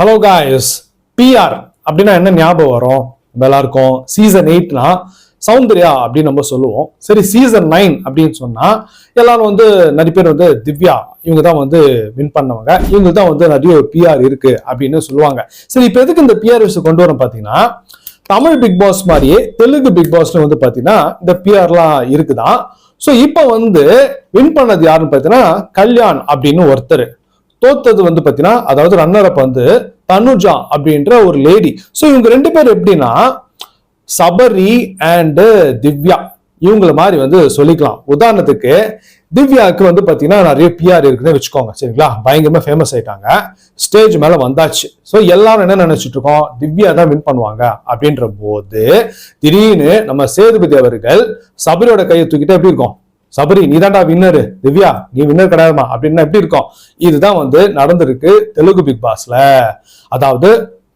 Hello guys PR அப்படின்னா என்ன ஞாபகம் வரும்? நம்ம சீசன் எயிட்னா சௌந்தர்யா அப்படின்னு நம்ம சொல்லுவோம். சரி சீசன் நைன் அப்படின்னு சொன்னா எல்லாரும் வந்து நிறைய பேர் வந்து திவ்யா இவங்க தான் வந்து வின் பண்ணவங்க. இவங்க தான் வந்து நிறைய பிஆர் இருக்கு அப்படின்னு சொல்லுவாங்க. சரி இப்போ எதுக்கு இந்த பிஆர் விஷயம் கொண்டு வரோம் பார்த்தீங்கன்னா தமிழ் பிக் பாஸ் மாதிரியே தெலுங்கு பிக் பாஸ்ல வந்து பார்த்தீங்கன்னா இந்த பிஆர்லாம் இருக்குதான். ஸோ இப்போ வந்து வின் பண்ணது யாருன்னு பார்த்தீங்கன்னா கல்யாண் அப்படின்னு ஒருத்தர். தோத்தது வந்து பார்த்தீங்கன்னா அதாவது ரன்னர் அப் வந்து தனுஜா அப்படின்ற ஒரு லேடி ஸோ இவங்க ரெண்டு பேர் எப்படின்னா சபரி அண்டு திவ்யா. இவங்கள மாதிரி வந்து சொல்லிக்கலாம். உதாரணத்துக்கு திவ்யாவுக்கு வந்து பார்த்தீங்கன்னா நிறைய பிஆர் இருக்குன்னு வச்சுக்கோங்க. சரிங்களா? பயங்கரமாக ஃபேமஸ் ஆயிட்டாங்க. ஸ்டேஜ் மேலே வந்தாச்சு. ஸோ எல்லாரும் என்ன நினைச்சிட்டு இருக்கோம்? திவ்யா தான் வின் பண்ணுவாங்க அப்படின்ற போது திடீர்னு நம்ம சேதுபதி அவர்கள் சபரியோட கையை தூக்கிட்டு எப்படி இருக்கும்? சபரி நீ தாண்டா வின்னரு திவ்யா நீ வின்னர் கிடையாதுமா அப்படின்னா எப்படி இருக்கும்? இதுதான் வந்து நடந்திருக்கு தெலுங்கு பிக் பாஸ்ல. அதாவது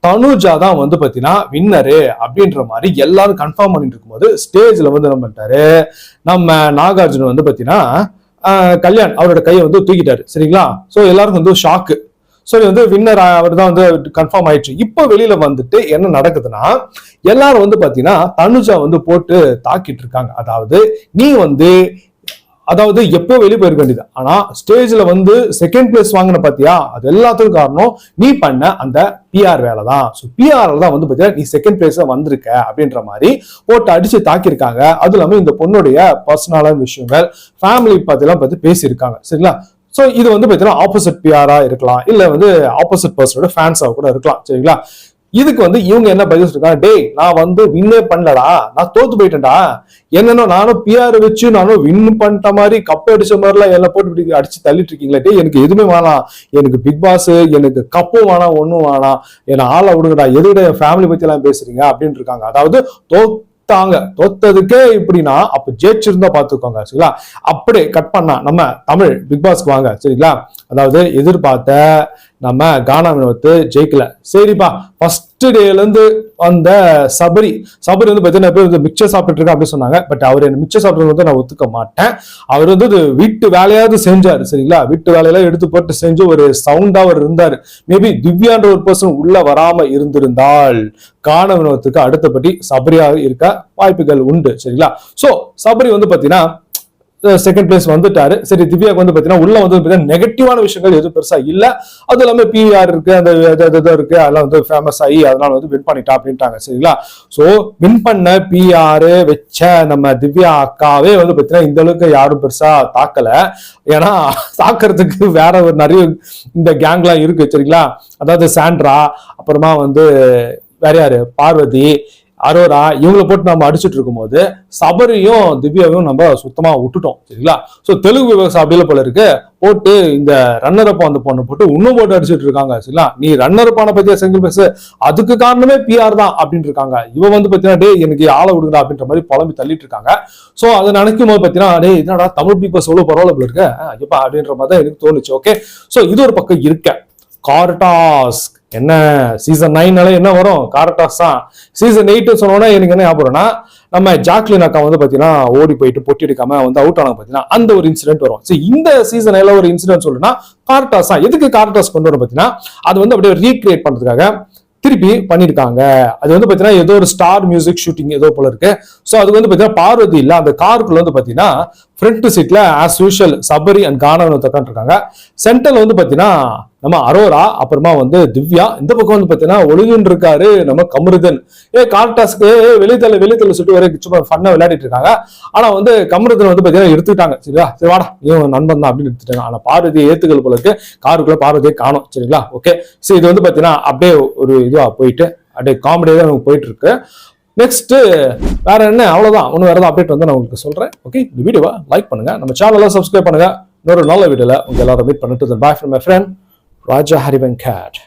தனுஜா தான் வந்து பார்த்தீங்கன்னா வின்னரு அப்படின்ற மாதிரி எல்லாரும் கன்ஃபார்ம் பண்ணிட்டு இருக்கும்போது ஸ்டேஜ்ல வந்து என்ன பண்ணிட்டாரு? நம்ம நாகார்ஜுன் வந்து பார்த்தீங்கன்னா ஆஹ், கல்யாண் அவரோட கையை வந்து தூக்கிட்டாரு. சரிங்களா? ஸோ எல்லாருக்கும் வந்து ஷாக்கு சரி வந்து வின்னர் அவர் தான் வந்து கன்ஃபார்ம் ஆயிடுச்சு. இப்போ வெளியில வந்துட்டு என்ன நடக்குதுன்னா எல்லாரும் வந்து பாத்தீங்கன்னா தனுஜா வந்து போட்டு தாக்கிட்டு இருக்காங்க. அதாவது நீ வந்து அதாவது எப்போ வெளியே போயிருக்க வேண்டியது. ஆனா ஸ்டேஜ்ல வந்து செகண்ட் பிளேஸ் வாங்கின பாத்தியா? அது எல்லாத்துக்கும் காரணம் நீ பண்ண அந்த பிஆர் வேலை தான் ஸோ பிஆர்ல தான் வந்து பார்த்தீங்கன்னா நீ செகண்ட் பிளேஸ்ல வந்திருக்க அப்படின்ற மாதிரி போட்டு அடிச்சு தாக்கியிருக்காங்க. அது இல்லாமல் இந்த பொண்ணுடைய பர்சனலான விஷயங்கள் ஃபேமிலி பத்திலாம் பார்த்து பேசியிருக்காங்க. சரிங்களா? ஸோ இது வந்து பார்த்தீங்கன்னா ஆப்போசிட் பிஆராக இருக்கலாம். இல்லை வந்து ஆப்போசிட் பர்சனோட ஃபேன்ஸாக கூட இருக்கலாம். சரிங்களா? இதுக்கு வந்து இவங்க என்ன பதில் சொல்லிருக்காங்க? டேய் நான் வந்து வின்னே பண்ணலடா. நான் தோத்து போயிட்டேன்டா. என்னன்னா நானும் பிஆர் வச்சு நானும் வின் பண்ணிட்ட மாதிரி கப் அடிச்ச மாதிரிலாம் எல்லாம் போட்டு அடிச்சு தள்ளிட்டு இருக்கீங்களே டேய் எனக்கு எதுவுமே வேணாம். எனக்கு பிக் பாஸ் எனக்கு கப்பும் வேணாம் ஒன்றும் வேணாம். என்னை ஆளை விடுங்கடா. எதுட என் ஃபேமிலி பத்தி எல்லாம் பேசுறீங்க? அப்படின்ட்டு இருக்காங்க. அதாவது தோத்தாங்க. தோத்ததுக்கே இப்படின்னா அப்ப ஜெயிச்சிருந்தா பாத்துக்கோங்க. சரிங்களா? அப்படி கட் பண்ணா நம்ம தமிழ் பிக் பாஸ்க்கு வாங்க. சரிங்களா? அதாவது எதிர்பார்த்த நம்ம கானா வினோத்து ஜெயிக்கல. சரிப்பா ஃபர்ஸ்ட் டேலேருந்து அந்த சபரி சபரி வந்து பார்த்தீங்கன்னா பேர் வந்து மிக்சர் சாப்பிட்டுருக்கு அப்படின்னு சொன்னாங்க. பட் அவர் என்ன மிக்சர் சாப்பிட்றது வந்து நான் ஒத்துக்க மாட்டேன். அவர் வந்து இது வீட்டு வேலையாவது செஞ்சார் சரிங்களா? வீட்டு வேலையெல்லாம் எடுத்து போட்டு செஞ்சு ஒரு சவுண்டாக அவர் இருந்தார். மேபி திவ்யான்ற ஒரு பர்சன் உள்ள வராமல் இருந்திருந்தால் காண வினோத்துக்கு அடுத்தபடி சபரியாக இருக்க வாய்ப்புகள் உண்டு சரிங்களா? ஸோ சபரி வந்து பார்த்தீங்கன்னா செகண்ட் பிளேஸ் வந்துட்டாரு. சரி திவ்யாக்கு வந்து பார்த்தீங்கன்னா உள்ள வந்து பார்த்தீங்கன்னா நெகட்டிவான விஷயங்கள் எதுவும் பெருசா இல்லை. அது இல்லாமல் பிஆர் இருக்கு அந்த இது- இருக்கு அதெல்லாம் வந்து ஃபேமஸ் ஆகி அதனால வந்து வின் பண்ணிட்டா அப்படின்ட்டாங்க. சரிங்களா? ஸோ வின் பண்ண பிஆர் வச்ச நம்ம திவ்யா அக்காவே வந்து பார்த்தீங்கன்னா இந்த அளவுக்கு யாரும் பெருசா தாக்கல. ஏன்னா தாக்குறதுக்கு வேற ஒரு நிறைய இந்த கேங்லாம் இருக்கு சரிங்களா? அதாவது சாண்ட்ரா அப்புறமா வந்து வேற யாரு? பார்வதி அரோரா இவங்களை போட்டு நம்ம அடிச்சுட்டு இருக்கும்போது சபரியும் திவ்யாவையும் நம்ம சுத்தமாக விட்டுட்டோம் சரிங்களா? ஸோ தெலுங்கு விவசாயம் அப்படில போல இருக்கு. போட்டு இந்த ரன்னர் அப் அந்த பொண்ணை போட்டு இன்னும் போட்டு அடிச்சுட்டு இருக்காங்க சரிங்களா? நீ ரன்னர் அப்பான பத்தியா செங்கல் பேசு அதுக்கு காரணமே பிஆர் தான் அப்படின்னு இருக்காங்க. இவன் வந்து பார்த்தீங்கன்னா டே எனக்கு ஆளை விடுங்கடா அப்படின்ற மாதிரி புலம்பி தள்ளிட்டு இருக்காங்க. ஸோ அதை நினைக்கும் போது பார்த்தீங்கன்னா டே என்னடா தமிழ் பீப்பிள்ஸ் எவ்வளோ பரவாயில்ல போல இருக்கு? ஐயப்பா அப்படின்ற மாதிரி தான் எனக்கு தோணுச்சு ஓகே ஸோ இது ஒரு பக்கம் இருக்க கார்டாஸ்க் என்ன சீசன் நைன்னாலே என்ன வரும்? கார்டாஸ் தான். சீசன் எயிட் சொன்னோன்னா எனக்கு என்ன ஞாபகம்னா நம்ம ஜாக்லின் அக்கா வந்து பார்த்தீங்கன்னா ஓடி போயிட்டு பொட்டி எடுக்காம வந்து அவுட் ஆனாங்க பார்த்தீங்கன்னா அந்த ஒரு இன்சிடென்ட் வரும். சரி இந்த சீசன் எல்லாம் ஒரு இன்சிடென்ட் சொல்லுன்னா கார்டாஸ் தான். எதுக்கு கார்டாஸ் கொண்டு வரும் பார்த்தீங்கன்னா அது வந்து அப்படியே ரீக்ரியேட் பண்ணுறதுக்காக திருப்பி பண்ணியிருக்காங்க. அது வந்து பார்த்தீங்கன்னா ஏதோ ஒரு ஸ்டார் மியூசிக் ஷூட்டிங் ஏதோ போல இருக்கு. ஸோ அது வந்து பார்த்தீங்கன்னா பார்வதி இல்லை அந்த காருக்குள்ள வந்து பார்த்தீங்கன்னா ஃப்ரண்ட் சீட்ல ஆஸ் யூஷுவல் சபரி அண்ட் கானவன் உட்காந்து இருக்காங்க சென்டர்ல வந்து பாத்தீங்கன்னா நம்ம அரோரா அப்புறமா வந்து திவ்யா. இந்த பக்கம் வந்து பாத்தீங்கன்னா ஒளிஞ்சுன்னு இருக்காரு நம்ம கமருதன். ஏ கார்டாஸ்க்கு வெளித்தல வெளித்தல சுட்டு வரை சும்மா ஃபன்னா விளையாடிட்டு இருக்காங்க. ஆனா வந்து கமருதன் வந்து பாத்தீங்கன்னா எடுத்துக்கிட்டாங்க. சரியா? சரி வாடா இவன் நண்பன் தான் அப்படின்னு எடுத்துட்டாங்க. ஆனா பார்வதி ஏத்துக்கள் போல இருக்கு. காருக்குள்ள பார்வதியை காணும். சரிங்களா? ஓகே சரி இது வந்து பாத்தீங்கன்னா அப்படியே ஒரு இதுவா போயிட்டு அப்படியே காமெடியாக நமக்கு போயிட்டு இருக்கு. நெக்ஸ்ட் வேற என்ன? அவ்வளவுதான். ஒன்று வேறு அப்டேட் வந்து நான் உங்களுக்கு சொல்றேன். ஓகே இந்த வீடியோவை லைக் பண்ணுங்க. நம்ம சேனலை சப்ஸ்கிரைப் பண்ணுங்க. இன்னொரு நல்ல வீடியோல உங்க எல்லாரும் மீட் பண்ணிட்டு bye from my friend Raja ஹரிவன் gate